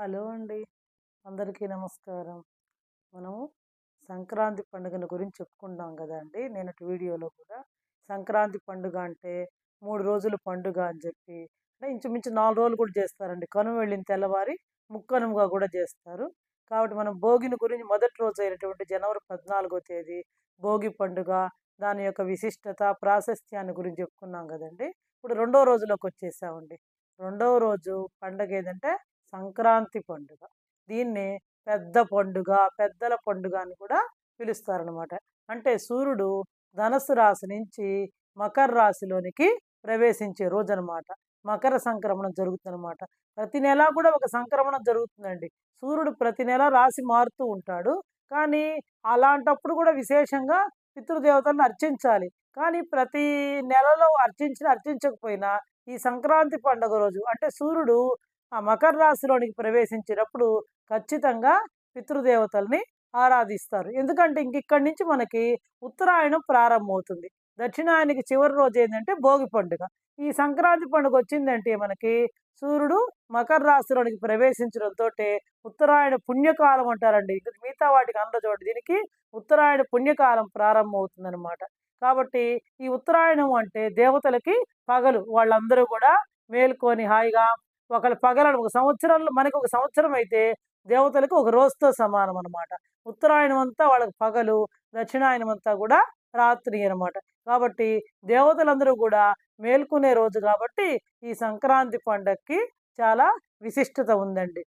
Hello అండి. అందరికీ నమస్కారం. మనము సంక్రాంతి పండుగను గురించి చెప్పుకుంటాం కదండి నేనటి వీడియోలో కూడా సంక్రాంతి పండుగ అంటే మూడు రోజులు పండుగ అని చెప్పి అంటే ఇంచుమించు నాలుగు రోజులు కూడా చేస్తారండి. కనుమ వెళ్ళిన తెల్లవారి ముక్కనుమగా కూడా చేస్తారు. కాబట్టి మనం భోగిని గురించి మొదటి రోజు అయినటువంటి జనవరి పద్నాలుగో తేదీ భోగి పండుగ దాని యొక్క విశిష్టత ప్రాశస్త్యాన్ని గురించి చెప్పుకున్నాం కదండి. ఇప్పుడు రెండో రోజులోకి వచ్చేసామండి. రెండవ రోజు పండగ ఏదంటే సంక్రాంతి పండుగ. దీన్ని పెద్ద పండుగ పెద్దల పండుగ అని కూడా పిలుస్తారనమాట అంటే సూర్యుడు ధనస్సు రాశి నుంచి మకర రాశిలోనికి ప్రవేశించే రోజు అనమాట మకర సంక్రమణం జరుగుతుందన్నమాట. ప్రతి నెల కూడా ఒక సంక్రమణం జరుగుతుందండి. సూర్యుడు ప్రతి నెల రాశి మారుతూ ఉంటాడు. కానీ అలాంటప్పుడు కూడా విశేషంగా పితృదేవతలను అర్చించాలి. కానీ ప్రతి నెలలో అర్చించిన అర్చించకపోయినా ఈ సంక్రాంతి పండుగ రోజు అంటే సూర్యుడు ఆ మకర రాశిలోనికి ప్రవేశించినప్పుడు ఖచ్చితంగా పితృదేవతల్ని ఆరాధిస్తారు. ఎందుకంటే ఇంక ఇక్కడి నుంచి మనకి ఉత్తరాయణం ప్రారంభమవుతుంది. దక్షిణాయనికి చివరి రోజు ఏంటంటే భోగి పండుగ. ఈ సంక్రాంతి పండుగ వచ్చిందంటే మనకి సూర్యుడు మకర రాశిలోనికి ప్రవేశించడంతో ఉత్తరాయణ పుణ్యకాలం అంటారండి. ఇంక మిగతా వాటికి అందరూ చూడండి దీనికి ఉత్తరాయణ పుణ్యకాలం ప్రారంభమవుతుందన్నమాట. కాబట్టి ఈ ఉత్తరాయణం అంటే దేవతలకి పగలు. వాళ్ళందరూ కూడా మేల్కొని హాయిగా ఒకళ్ళు పగలను ఒక సంవత్సరంలో మనకి ఒక సంవత్సరం అయితే దేవతలకు ఒక రోజుతో సమానం అనమాట ఉత్తరాయణం అంతా వాళ్ళకి పగలు దక్షిణాయనం అంతా కూడా రాత్రి అనమాట కాబట్టి దేవతలందరూ కూడా మేల్కొనే రోజు కాబట్టి ఈ సంక్రాంతి పండగకి చాలా విశిష్టత ఉందండి.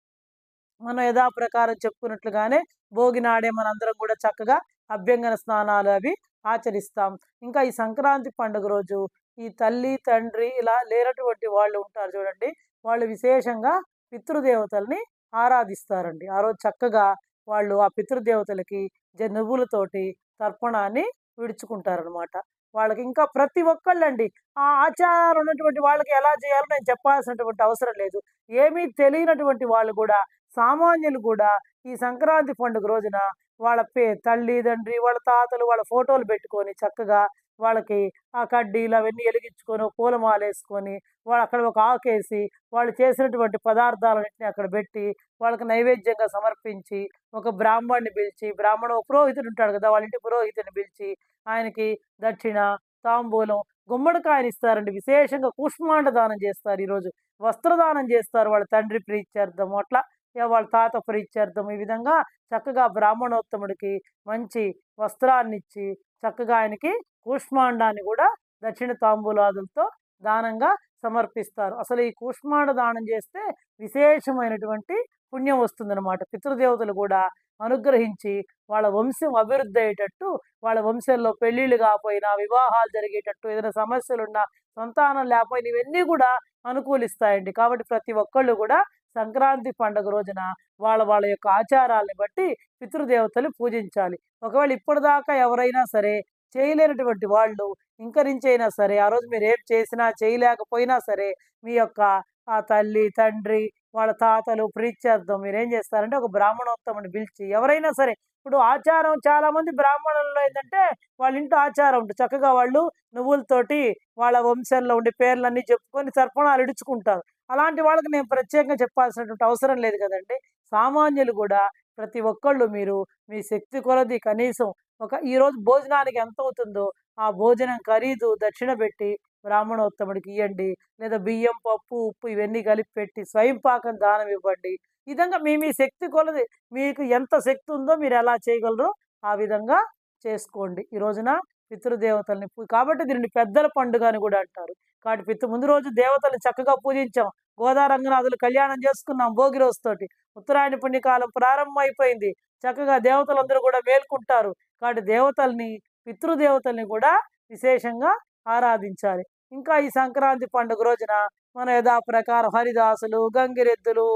మనం యథాప్రకారం చెప్పుకున్నట్లుగానే భోగి నాడే మనందరం కూడా చక్కగా అభ్యంగన స్నానాలు అవి ఆచరిస్తాం. ఇంకా ఈ సంక్రాంతి పండుగ రోజు ఈ తల్లి తండ్రి ఇలా లేనటువంటి వాళ్ళు ఉంటారు చూడండి. వాళ్ళు విశేషంగా పితృదేవతల్ని ఆరాధిస్తారండి. ఆ రోజు చక్కగా వాళ్ళు ఆ పితృదేవతలకి జనువులతోటి తర్పణాన్ని విడుచుకుంటారనమాట వాళ్ళకి ఇంకా ప్రతి ఒక్కళ్ళండి ఆ ఆచారం ఉన్నటువంటి వాళ్ళకి ఎలా చేయాలో నేను చెప్పాల్సినటువంటి అవసరం లేదు. ఏమీ తెలియనటువంటి వాళ్ళు కూడా సామాన్యులు కూడా ఈ సంక్రాంతి పండుగ రోజున వాళ్ళ పే తల్లి తండ్రి వాళ్ళ తాతలు వాళ్ళ ఫోటోలు పెట్టుకొని చక్కగా వాళ్ళకి ఆ కడ్డీలు అవన్నీ వెలిగించుకొని పూలమాలేసుకొని వాళ్ళు అక్కడ ఒక ఆకేసి వాళ్ళు చేసినటువంటి పదార్థాలన్నింటినీ అక్కడ పెట్టి వాళ్ళకి నైవేద్యంగా సమర్పించి ఒక బ్రాహ్మణ్ణి పిలిచి బ్రాహ్మణ పురోహితుడు ఉంటాడు కదా వాళ్ళ ఇంటి పురోహితుడిని పిలిచి ఆయనకి దక్షిణ తాంబూలం గుమ్మడికాయని ఇస్తారండి. విశేషంగా కుష్మాండ దానం చేస్తారు ఈరోజు. వస్త్రదానం చేస్తారు వాళ్ళ తండ్రి ప్రీత్యర్థం అట్లా వాళ్ళ తాత ప్రీత్యర్థం ఈ విధంగా చక్కగా బ్రాహ్మణోత్తముడికి మంచి వస్త్రాన్ని ఇచ్చి చక్కగా ఆయనకి కూష్మాండాన్ని కూడా దక్షిణ తాంబూలాదులతో దానంగా సమర్పిస్తారు. అసలు ఈ కూష్మాండ దానం చేస్తే విశేషమైనటువంటి పుణ్యం వస్తుందన్నమాట. పితృదేవతలు కూడా అనుగ్రహించి వాళ్ళ వంశం అభివృద్ధి అయ్యేటట్టు వాళ్ళ వంశంలో పెళ్ళిళ్ళు కాకపోయినా వివాహాలు జరిగేటట్టు ఏదైనా సమస్యలున్నా సంతానం లేకపోయినా ఇవన్నీ కూడా అనుకూలిస్తాయండి. కాబట్టి ప్రతి ఒక్కళ్ళు కూడా సంక్రాంతి పండుగ రోజున వాళ్ళ వాళ్ళ యొక్క ఆచారాలను బట్టి పితృదేవతలు పూజించాలి. ఒకవేళ ఇప్పటిదాకా ఎవరైనా సరే చేయలేనటువంటి వాళ్ళు ఇంకరించైనా సరే ఆ రోజు మీరు ఏం చేసినా చేయలేకపోయినా సరే మీ యొక్క ఆ తల్లి తండ్రి వాళ్ళ తాతలు ప్రీత్యార్థం మీరు ఏం చేస్తారంటే ఒక బ్రాహ్మణోత్తముని పిలిచి ఎవరైనా సరే ఇప్పుడు ఆచారం చాలా మంది బ్రాహ్మణుల్లో ఏంటంటే వాళ్ళ ఇంట్లో ఆచారం ఉంటుంది. చక్కగా వాళ్ళు నువ్వులతోటి వాళ్ళ వంశంలో ఉండే పేర్లన్నీ చెప్పుకొని తర్పణాలు ఇడుచుకుంటారు. అలాంటి వాళ్ళకి నేను ప్రత్యేకంగా చెప్పాల్సినటువంటి అవసరం లేదు కదండి. సామాన్యులు కూడా ప్రతి ఒక్కళ్ళు మీరు మీ శక్తి కొలది కనీసం ఒక ఈరోజు భోజనానికి ఎంత అవుతుందో ఆ భోజనం ఖరీదు దక్షిణ పెట్టి బ్రాహ్మణోత్తముడికి ఇవ్వండి లేదా బియ్యం పప్పు ఉప్పు ఇవన్నీ కలిపి పెట్టి స్వయం పాకం దానం ఇవ్వండి. ఈ విధంగా మీ మీ శక్తి కొలది మీకు ఎంత శక్తి ఉందో మీరు ఎలా చేయగలరో ఆ విధంగా చేసుకోండి. ఈ రోజున పితృదేవతల్ని కాబట్టి దీనిని పెద్దల పండుగ అని కూడా అంటారు. కాబట్టి పితృ ముందు రోజు దేవతల్ని చక్కగా పూజించాం. గోదారంగనాథులు కళ్యాణం చేసుకున్నాం భోగి రోజుతోటి ఉత్తరాయణ పుణ్యకాలం ప్రారంభం అయిపోయింది చక్కగా దేవతలందరూ కూడా మేల్కుంటారు. కాబట్టి దేవతల్ని పితృదేవతల్ని కూడా విశేషంగా ఆరాధించాలి. ఇంకా ఈ సంక్రాంతి పండుగ రోజున మన యథాప్రకారం హరిదాసులు గంగిరెద్దులు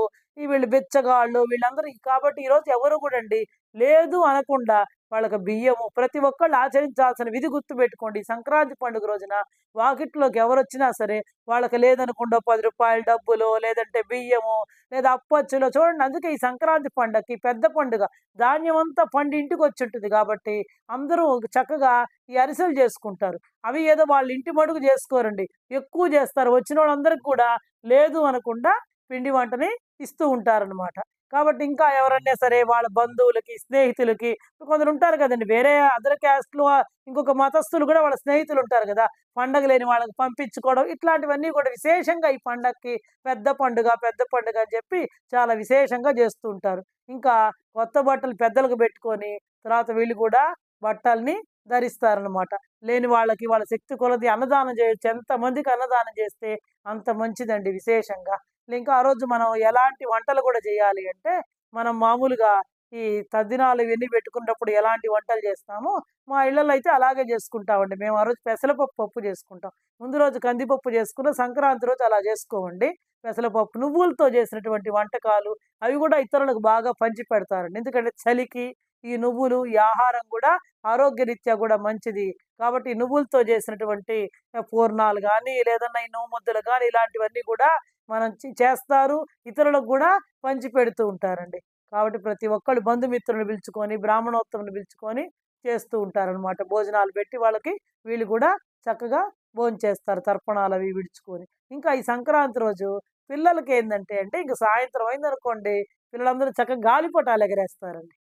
వీళ్ళు బిచ్చగాళ్ళు వీళ్ళందరూ కాబట్టి ఈరోజు ఎవరు కూడా అండి లేదు అనకుండా వాళ్ళకి బియ్యము ప్రతి ఒక్కళ్ళు ఆచరించాల్సిన విధి గుర్తు పెట్టుకోండి. సంక్రాంతి పండుగ రోజున వాకిట్లోకి ఎవరు వచ్చినా సరే వాళ్ళకి లేదనుకుండా పది రూపాయల డబ్బులు లేదంటే బియ్యము లేదా అప్పచ్చులో చూడండి. అందుకే ఈ సంక్రాంతి పండుగకి పెద్ద పండుగ. ధాన్యం అంతా పండి ఇంటికి వచ్చి ఉంటుంది కాబట్టి అందరూ చక్కగా ఈ అరిసెలు చేసుకుంటారు. అవి ఏదో వాళ్ళ ఇంటి మడుగు చేసుకోరండి. ఎక్కువ చేస్తారు. వచ్చిన వాళ్ళందరికీ కూడా లేదు అనకుండా పిండి వంటని ఇస్తూ ఉంటారనమాట కాబట్టి ఇంకా ఎవరన్నా సరే వాళ్ళ బంధువులకి స్నేహితులకి కొందరు ఉంటారు కదండి. వేరే అదర్ క్యాస్ట్లు ఇంకొక మతస్థులు కూడా వాళ్ళ స్నేహితులు ఉంటారు కదా. పండగ లేని వాళ్ళకి పంపించుకోవడం ఇట్లాంటివన్నీ కూడా విశేషంగా ఈ పండగకి పెద్ద పండుగ పెద్ద పండుగ అని చెప్పి చాలా విశేషంగా చేస్తూ ఉంటారు. ఇంకా కొత్త బట్టలు పెద్దలకు పెట్టుకొని తర్వాత వీళ్ళు కూడా బట్టల్ని ధరిస్తారనమాట లేని వాళ్ళకి వాళ్ళ శక్తి కొలది అన్నదానం చేయొచ్చు. ఎంతమందికి అన్నదానం చేస్తే అంత మంచిదండి విశేషంగా. ఇంకా ఆ రోజు మనం ఎలాంటి వంటలు కూడా చేయాలి అంటే మనం మామూలుగా ఈ తద్దినాలు ఇవన్నీ పెట్టుకున్నప్పుడు ఎలాంటి వంటలు చేస్తామో మా ఇళ్ళల్లో అయితే అలాగే చేసుకుంటామండి. మేము ఆ రోజు పెసరపప్పు పప్పు చేసుకుంటాం. ముందు రోజు కందిపప్పు చేసుకున్న సంక్రాంతి రోజు అలా చేసుకోమండి. పెసరపప్పు నువ్వులతో చేసినటువంటి వంటకాలు అవి కూడా ఇతరులకు బాగా పంచి పెడతారండి. ఎందుకంటే చలికి ఈ నువ్వులు ఈ ఆహారం కూడా ఆరోగ్యరీత్యా కూడా మంచిది. కాబట్టి నువ్వులతో చేసినటువంటి పూర్ణాలు కానీ లేదన్నా ఈ నువ్వు ముద్దలు కానీ ఇలాంటివన్నీ కూడా మనం చేస్తారు. ఇతరులకు కూడా పంచి పెడుతూ ఉంటారండి. కాబట్టి ప్రతి ఒక్కళ్ళు బంధుమిత్రులను పిలుచుకొని బ్రాహ్మణోత్తములు పిలుచుకొని చేస్తూ ఉంటారనమాట భోజనాలు పెట్టి వాళ్ళకి వీళ్ళు కూడా చక్కగా భోజనం చేస్తారు. తర్పణాలు అవి విడుచుకొని. ఇంకా ఈ సంక్రాంతి రోజు పిల్లలకి ఏంటంటే అంటే ఇంకా సాయంత్రం అయిందనుకోండి పిల్లలందరూ చక్కగా గాలిపటాలు ఎగరేస్తారండి.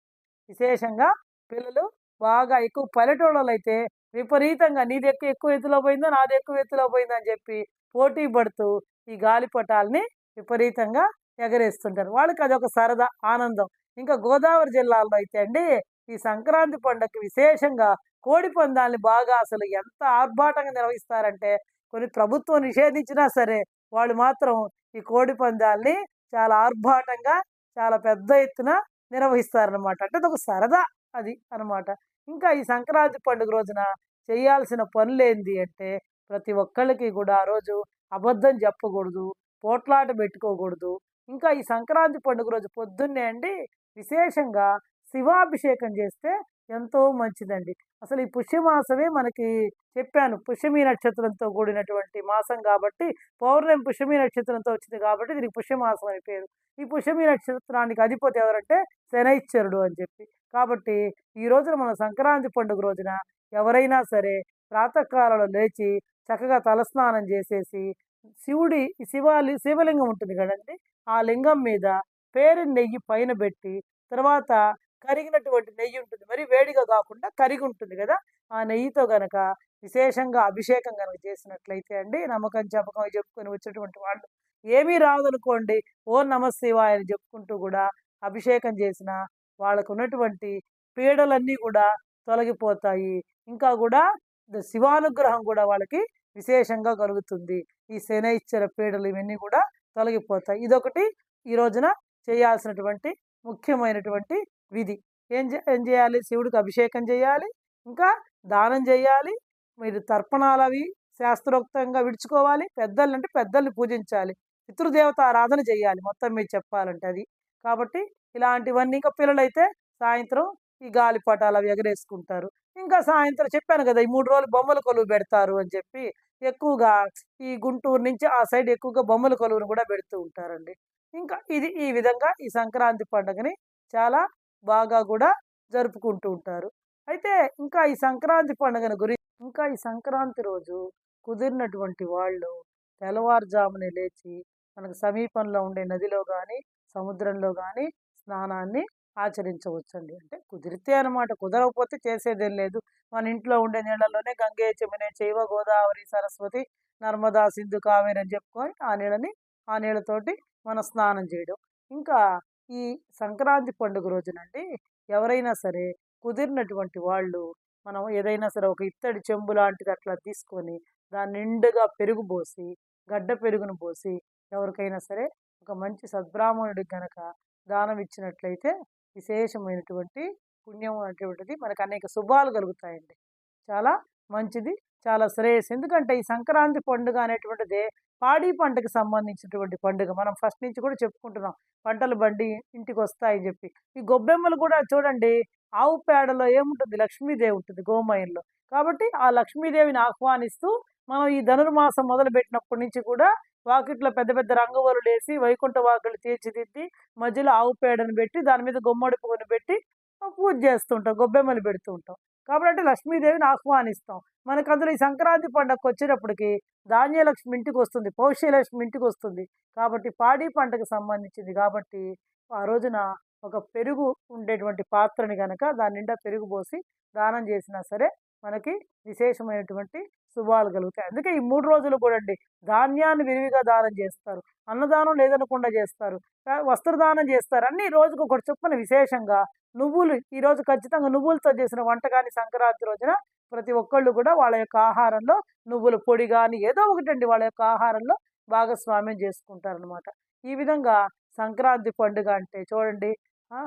విశేషంగా పిల్లలు బాగా ఎక్కువ పల్లెటూళ్ళలో అయితే విపరీతంగా నీది ఎక్కువ ఎక్కువ ఎత్తులో పోయిందో నాది ఎక్కువ ఎత్తులో పోయిందో అని చెప్పి పోటీ పడుతూ ఈ గాలిపటాలని విపరీతంగా ఎగరేస్తుంటారు. వాళ్ళకి అదొక సరదా ఆనందం. ఇంకా గోదావరి జిల్లాలో అయితే అండి ఈ సంక్రాంతి పండుగకి విశేషంగా కోడి పందాలని బాగా అసలు ఎంత ఆర్భాటంగా నిర్వహిస్తారంటే కొన్ని ప్రభుత్వం నిషేధించినా సరే వాళ్ళు మాత్రం ఈ కోడి పందాలని చాలా ఆర్భాటంగా చాలా పెద్ద ఎత్తున నిర్వహిస్తారనమాట అంటే అదొక సరదా అది అన్నమాట. ఇంకా ఈ సంక్రాంతి పండుగ రోజున చేయాల్సిన పనులు ఏంది అంటే ప్రతి ఒక్కళ్ళకి కూడా ఆ రోజు అబద్ధం చెప్పకూడదు పోట్లాట పెట్టుకోకూడదు. ఇంకా ఈ సంక్రాంతి పండుగ రోజు పొద్దున్నే అండి విశేషంగా శివాభిషేకం చేస్తే ఎంతో మంచిదండి. అసలు ఈ పుష్యమాసమే మనకి చెప్పాను. పుష్యమి నక్షత్రంతో కూడినటువంటి మాసం కాబట్టి పౌర్ణమి పుష్యమి నక్షత్రంతో వచ్చింది కాబట్టి దీనికి పుష్యమాసం అని పేరు. ఈ పుష్యమి నక్షత్రానికి అధిపతి ఎవరంటే శనైశ్వరుడు అని చెప్పి. కాబట్టి ఈ రోజున మన సంక్రాంతి పండుగ రోజున ఎవరైనా సరే ప్రాతకాలంలో లేచి చక్కగా తలస్నానం చేసేసి శివుడి శివాలి శివలింగం ఉంటుంది కదండి. ఆ లింగం మీద పేరు నెయ్యి పైన పెట్టి తర్వాత కరిగినటువంటి నెయ్యి ఉంటుంది. మరి వేడిగా కాకుండా కరిగి ఉంటుంది కదా! ఆ నెయ్యితో గనక విశేషంగా అభిషేకం కనుక చేసినట్లయితే అండి నమ్మకం చెప్పకం చెప్పుకొని వచ్చేటువంటి వాళ్ళు ఏమీ రాదనుకోండి. ఓ నమశివాయ అని చెప్పుకుంటూ కూడా అభిషేకం చేసిన వాళ్ళకు ఉన్నటువంటి పీడలన్నీ కూడా తొలగిపోతాయి. ఇంకా కూడా శివానుగ్రహం కూడా వాళ్ళకి విశేషంగా కలుగుతుంది. ఈ శనైశ్చర పీడలు ఇవన్నీ కూడా తొలగిపోతాయి. ఇదొకటి ఈ రోజున చేయాల్సినటువంటి ముఖ్యమైనటువంటి విధి. ఏం చే ఏం చేయాలి? శివుడికి అభిషేకం చేయాలి. ఇంకా దానం చేయాలి. మీరు తర్పణాలు అవి శాస్త్రోక్తంగా విడుచుకోవాలి. పెద్దలు అంటే పెద్దల్ని పూజించాలి. పితృదేవత ఆరాధన చేయాలి. మొత్తం మీరు చెప్పాలంటే అది. కాబట్టి ఇలాంటివన్నీ ఇంకా పిల్లలైతే సాయంత్రం ఈ గాలిపటాలు అవి ఎగరేసుకుంటారు. ఇంకా సాయంత్రం చెప్పాను కదా ఈ మూడు రోజులు బొమ్మల కొలువు పెడతారు అని చెప్పి ఎక్కువగా ఈ గుంటూరు నుంచి ఆ సైడ్ ఎక్కువగా బొమ్మల కొలువును కూడా పెడుతూ ఉంటారండి. ఇంకా ఇది ఈ విధంగా ఈ సంక్రాంతి పండుగని చాలా బాగా కూడా జరుపుకుంటూ ఉంటారు. అయితే ఇంకా ఈ సంక్రాంతి పండుగను గురించి ఇంకా ఈ సంక్రాంతి రోజు కుదిరినటువంటి వాళ్ళు తెల్లవారుజామునే లేచి మనకు సమీపంలో ఉండే నదిలో కానీ సముద్రంలో కానీ స్నానాన్ని ఆచరించవచ్చండి. అంటే కుదిరితే అనమాట కుదరకపోతే చేసేదేం లేదు. మన ఇంట్లో ఉండే నీళ్ళలోనే గంగే చెమినే చైవ గోదావరి సరస్వతి నర్మదా సింధు కావేరి అని చెప్పుకొని ఆ నీళ్ళని ఆ నీళ్ళతోటి మనం స్నానం చేయడం. ఇంకా ఈ సంక్రాంతి పండుగ రోజునండి ఎవరైనా సరే కుదిరినటువంటి వాళ్ళు మనం ఏదైనా సరే ఒక ఇత్తడి చెంబు లాంటిది అట్లా తీసుకొని దాన్ని నిండుగా పెరుగు పోసి గడ్డ పెరుగును పోసి ఎవరికైనా సరే ఒక మంచి సద్బ్రాహ్మణుడికి గనక దానం ఇచ్చినట్లయితే విశేషమైనటువంటి పుణ్యం అనేటువంటిది మనకు అనేక శుభాలు కలుగుతాయండి. చాలా మంచిది. చాలా శ్రేయస్ ఎందుకంటే ఈ సంక్రాంతి పండుగ అనేటువంటిది పాడి పంటకు సంబంధించినటువంటి పండుగ. మనం ఫస్ట్ నుంచి కూడా చెప్పుకుంటున్నాం. పంటలు బండి ఇంటికి వస్తాయని చెప్పి. ఈ గొబ్బెమ్మలు కూడా చూడండి ఆవు పేడలో ఏముంటుంది? లక్ష్మీదేవి ఉంటుంది గోమయంలో. కాబట్టి ఆ లక్ష్మీదేవిని ఆహ్వానిస్తూ మనం ఈ ధనుర్మాసం మొదలు పెట్టినప్పటి నుంచి కూడా వాకిట్లో పెద్ద పెద్ద రంగువరులు వేసి వైకుంఠ వాకులు తీర్చిదిద్ది మధ్యలో ఆవు పేడను పెట్టి దాని మీద గుమ్మడి పువ్వును పెట్టి పూజ చేస్తుంటాం గొబ్బెమ్మలు పెడుతూ ఉంటాం. కాబట్టి లక్ష్మీదేవిని ఆహ్వానిస్తాం. మనకు అందులో ఈ సంక్రాంతి పండగకు వచ్చేటప్పటికి ధాన్యలక్ష్మి ఇంటికి వస్తుంది పౌష్యలక్ష్మి ఇంటికి వస్తుంది. కాబట్టి పాడి పంటకు సంబంధించింది కాబట్టి ఆ రోజున ఒక పెరుగు ఉండేటువంటి పాత్రని కనుక దాని నిండా పెరుగు పోసి దానం చేసినా సరే మనకి విశేషమైనటువంటి శుభాలు కలుగుతాయి. అందుకే ఈ మూడు రోజులు కూడా అండి ధాన్యాన్ని విరివిగా దానం చేస్తారు అన్నదానం లేదనకుండా చేస్తారు వస్త్రదానం చేస్తారు. అన్ని రోజుకు ఒకటి చొప్పున విశేషంగా నువ్వులు ఈరోజు ఖచ్చితంగా నువ్వులతో చేసిన వంటకాన్ని సంక్రాంతి రోజున ప్రతి ఒక్కళ్ళు కూడా వాళ్ళ యొక్క ఆహారంలో నువ్వుల పొడి కానీ ఏదో ఒకటండి వాళ్ళ యొక్క ఆహారంలో భాగస్వామ్యం చేసుకుంటారనమాట ఈ విధంగా సంక్రాంతి పండుగ అంటే చూడండి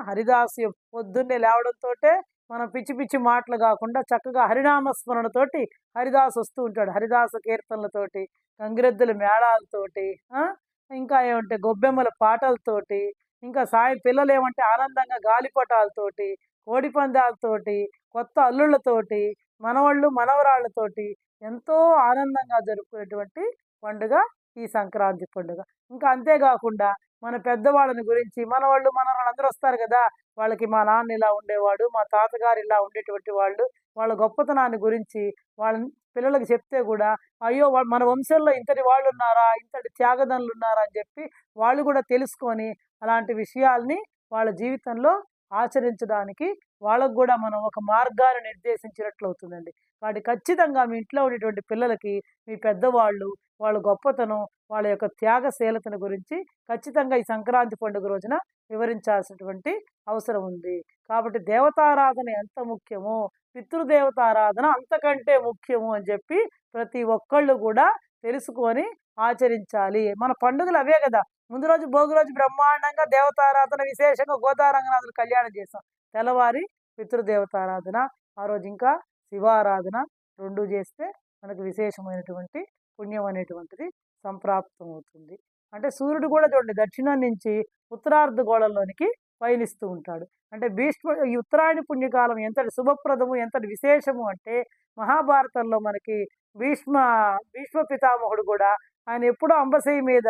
హరిదాసు పొద్దున్నే లేవడంతో మనం పిచ్చి పిచ్చి మాటలు కాకుండా చక్కగా హరినామస్మరణతోటి హరిదాస్ వస్తూ ఉంటాడు. హరిదాస కీర్తనలతోటి గంగిరెద్దుల మేళాలతోటి ఇంకా ఏమంటే గొబ్బెమ్మల పాటలతోటి ఇంకా సాయి పిల్లలు ఏమంటే ఆనందంగా గాలిపటాలతోటి కోడి పందాలతోటి కొత్త అల్లుళ్ళతోటి మనవాళ్ళు మనవరాళ్ళతోటి ఎంతో ఆనందంగా జరుపుకునేటువంటి పండుగ ఈ సంక్రాంతి పండుగ. ఇంకా అంతేకాకుండా మన పెద్దవాళ్ళని గురించి మన వాళ్ళు మన అందరూ వస్తారు కదా! వాళ్ళకి మా నాన్న ఇలా ఉండేవాడు మా తాతగారు ఇలా ఉండేటువంటి వాళ్ళు వాళ్ళ గొప్పతనాన్ని గురించి వాళ్ళ పిల్లలకు చెప్తే కూడా అయ్యో! మన వంశంలో ఇంతటి వాళ్ళు ఉన్నారా ఇంతటి త్యాగదనులు ఉన్నారా అని చెప్పి వాళ్ళు కూడా తెలుసుకొని అలాంటి విషయాల్ని వాళ్ళ జీవితంలో ఆచరించడానికి వాళ్ళకు కూడా మనం ఒక మార్గాన్ని నిర్దేశించినట్లు అవుతుందండి కాబట్టి ఖచ్చితంగా మీ ఇంట్లో ఉండేటువంటి పిల్లలకి మీ పెద్దవాళ్ళు వాళ్ళ గొప్పతనం వాళ్ళ యొక్క త్యాగశీలతను గురించి ఖచ్చితంగా ఈ సంక్రాంతి పండుగ రోజున వివరించాల్సినటువంటి అవసరం ఉంది. కాబట్టి దేవతారాధన ఎంత ముఖ్యమో పితృదేవతారాధన అంతకంటే ముఖ్యము అని చెప్పి ప్రతి ఒక్కళ్ళు కూడా తెలుసుకొని ఆచరించాలి. మన పండుగలు అవే కదా. ముందు రోజు భోగి రోజు బ్రహ్మాండంగా దేవతారాధన విశేషంగా గోదారంగనాథులు కళ్యాణం చేస్తాం తెల్లవారి పితృదేవతారాధన ఆ రోజు ఇంకా శివారాధన రెండు చేస్తే మనకు విశేషమైనటువంటి పుణ్యం అనేటువంటిది సంప్రాప్తం అవుతుంది అంటే సూర్యుడు కూడా చూడండి దక్షిణం నుంచి ఉత్తరార్ధ గోళంలోనికి పయనిస్తూ ఉంటాడు. అంటే భీష్మ ఈ ఉత్తరాయణ పుణ్యకాలం ఎంతటి శుభప్రదము ఎంతటి విశేషము అంటే మహాభారతంలో మనకి భీష్మ భీష్మ పితామహుడు కూడా ఆయన ఎప్పుడూ అంబశయ్య మీద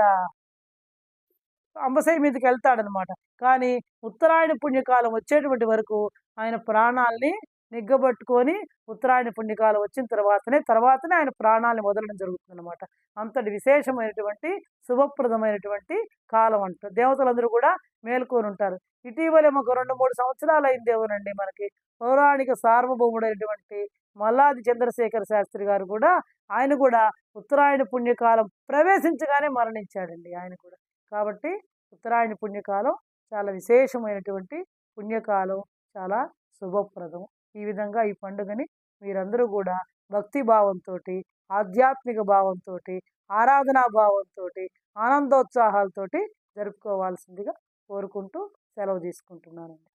అంబసై మీదకి వెళ్తాడనమాట కానీ ఉత్తరాయణ పుణ్యకాలం వచ్చేటువంటి వరకు ఆయన ప్రాణాల్ని నిగ్గబట్టుకొని ఉత్తరాయణ పుణ్యకాలం వచ్చిన తర్వాతనే తర్వాతనే ఆయన ప్రాణాలను వదలడం జరుగుతుందన్నమాట అంతటి విశేషమైనటువంటి శుభప్రదమైనటువంటి కాలం అంటారు దేవతలందరూ కూడా మేల్కొని ఉంటారు ఇటీవలే ఒక రెండు మూడు సంవత్సరాలు అయిందేమోనండి మనకి. పౌరాణిక సార్వభౌముడైనటువంటి మల్లాది చంద్రశేఖర శాస్త్రి గారు కూడా ఆయన కూడా ఉత్తరాయణ పుణ్యకాలం ప్రవేశించగానే మరణించాడండి ఆయన కూడా. కాబట్టి ఉత్తరాయణ పుణ్యకాలం చాలా విశేషమైనటువంటి పుణ్యకాలం చాలా శుభప్రదం. ఈ విధంగా ఈ పండుగని మీరందరూ కూడా భక్తి భావంతో ఆధ్యాత్మిక భావంతో ఆరాధనా భావంతో ఆనందోత్సాహాలతోటి జరుపుకోవాల్సిందిగా కోరుకుంటూ సెలవు తీసుకుంటున్నానండి.